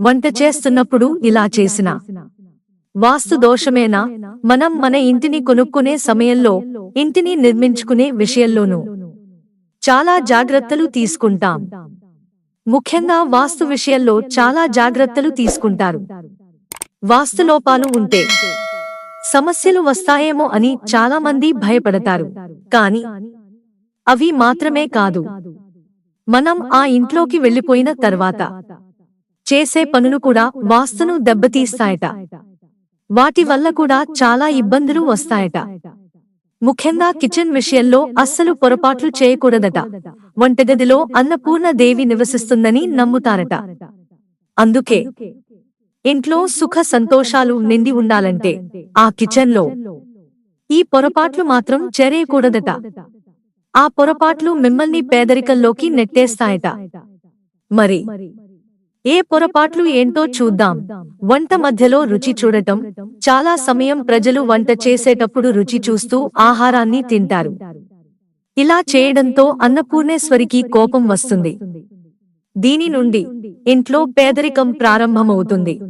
వంట చేస్తున్నప్పుడు ఇలా చేసిన. వాస్తు దోషమేనా? మనం మన ఇంటిని కొనుక్కునే సమయంలో ఇంటిని నిర్మించుకునే విషయంలోనూ చాలా జాగ్రత్తలు తీసుకుంటాం. ముఖ్యంగా వాస్తు విషయంలో చాలా జాగ్రత్తలు తీసుకుంటారు. వాస్తులోపాలు ఉంటే సమస్యలు వస్తాయేమో అని చాలా మంది భయపడతారు. కాని అవి మాత్రమే కాదు. మనం ఆ ఇంట్లోకి వెళ్ళిపోయిన తర్వాత చేసే పనులు కూడా వాస్తును దెబ్బతీస్తాయట. వాటి వల్ల కూడా చాలా ఇబ్బందులు వస్తాయట. ముఖ్యంగా కిచెన్ విషయంలో అస్సలు పొరపాట్లు చేయకూడదట. వంటగదిలో అన్నపూర్ణ దేవి నివసిస్తుందని నమ్ముతారట. అందుకే ఇంట్లో సుఖ సంతోషాలు నిండి ఉండాలంటే ఆ కిచెన్లో ఈ పొరపాట్లు మాత్రం చేరేయకూడదట. ఆ పొరపాట్లు మిమ్మల్ని పేదరికంలోకి నెట్టేస్తాయట. మరి ఏ పొరపాట్లు ఏంటో చూద్దాం. వంట మధ్యలో రుచి చూడటం. చాలా సమయం ప్రజలు వంట చేసేటప్పుడు రుచి చూస్తూ ఆహారాన్ని తింటారు. ఇలా చేయడంతో అన్నపూర్ణేశ్వరికి కోపం వస్తుంది. దీని నుండి ఇంట్లో పేదరికం ప్రారంభమవుతుంది.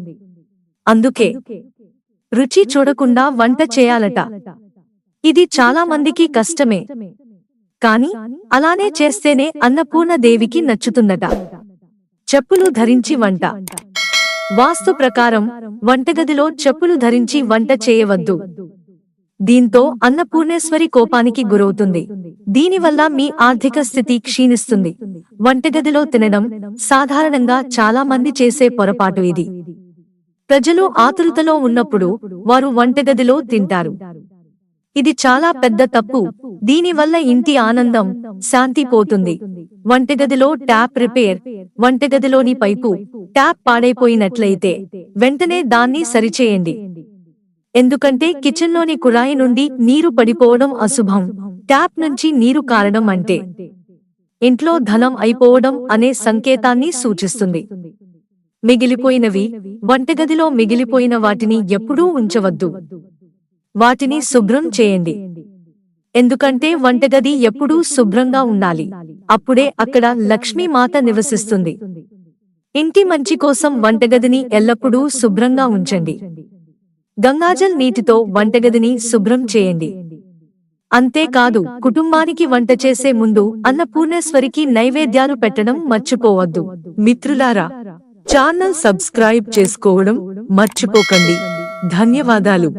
అందుకే రుచి చూడకుండా వంట చేయాలట. ఇది చాలా మందికి కష్టమే. కాని అలానే చేస్తేనే అన్నపూర్ణ దేవికి నచ్చుతుందట. చెప్పులు ధరించి వంట. వాస్తు ప్రకారం వంటగదిలో చెప్పులు ధరించి వంట చేయవద్దు. దీంతో అన్నపూర్ణేశ్వరి కోపానికి గురవుతుంది. దీనివల్ల మీ ఆర్థిక స్థితి క్షీణిస్తుంది. వంటగదిలో తినడం సాధారణంగా చాలా మంది చేసే పొరపాటు ఇది. ప్రజలు ఆతురుతలో ఉన్నప్పుడు వారు వంటగదిలో తింటారు. ఇది చాలా పెద్ద తప్పు. దీనివల్ల ఇంటి ఆనందం శాంతి పోతుంది. వంటగదిలో ట్యాప్ రిపేర్ వంటగదిలోని పైపు ట్యాప్ పాడైపోయినట్లయితే వెంటనే దాన్ని సరిచేయండి. ఎందుకంటే కిచెన్లోని కుళాయి నుండి నీరు పడిపోవడం అశుభం. ట్యాప్ నుంచి నీరు కారడం అంటే ఇంట్లో ధనం అయిపోవడం అనే సంకేతాన్ని సూచిస్తుంది. మిగిలిపోయినవి వంటగదిలో మిగిలిపోయిన వాటిని ఎప్పుడూ ఉంచవద్దు. వాటిని శుభ్రం చేయండి. ఎందుకంటే వంటగది ఎప్పుడూ శుభ్రంగా ఉండాలి. అప్పుడే అక్కడ లక్ష్మీమాత నివసిస్తుంది. ఇంటి మంచి కోసం వంటగదిని ఎల్లప్పుడూ శుభ్రంగా ఉంచండి. గంగాజల్ నీటితో వంటగదిని శుభ్రం చేయండి. అంతేకాదు కుటుంబానికి వంట చేసే ముందు అన్నపూర్ణేశ్వరికి నైవేద్యాలు పెట్టడం మర్చిపోవద్దు. మిత్రులారా ఛానల్ సబ్స్క్రైబ్ చేసుకోవడం మర్చిపోకండి. ధన్యవాదాలు.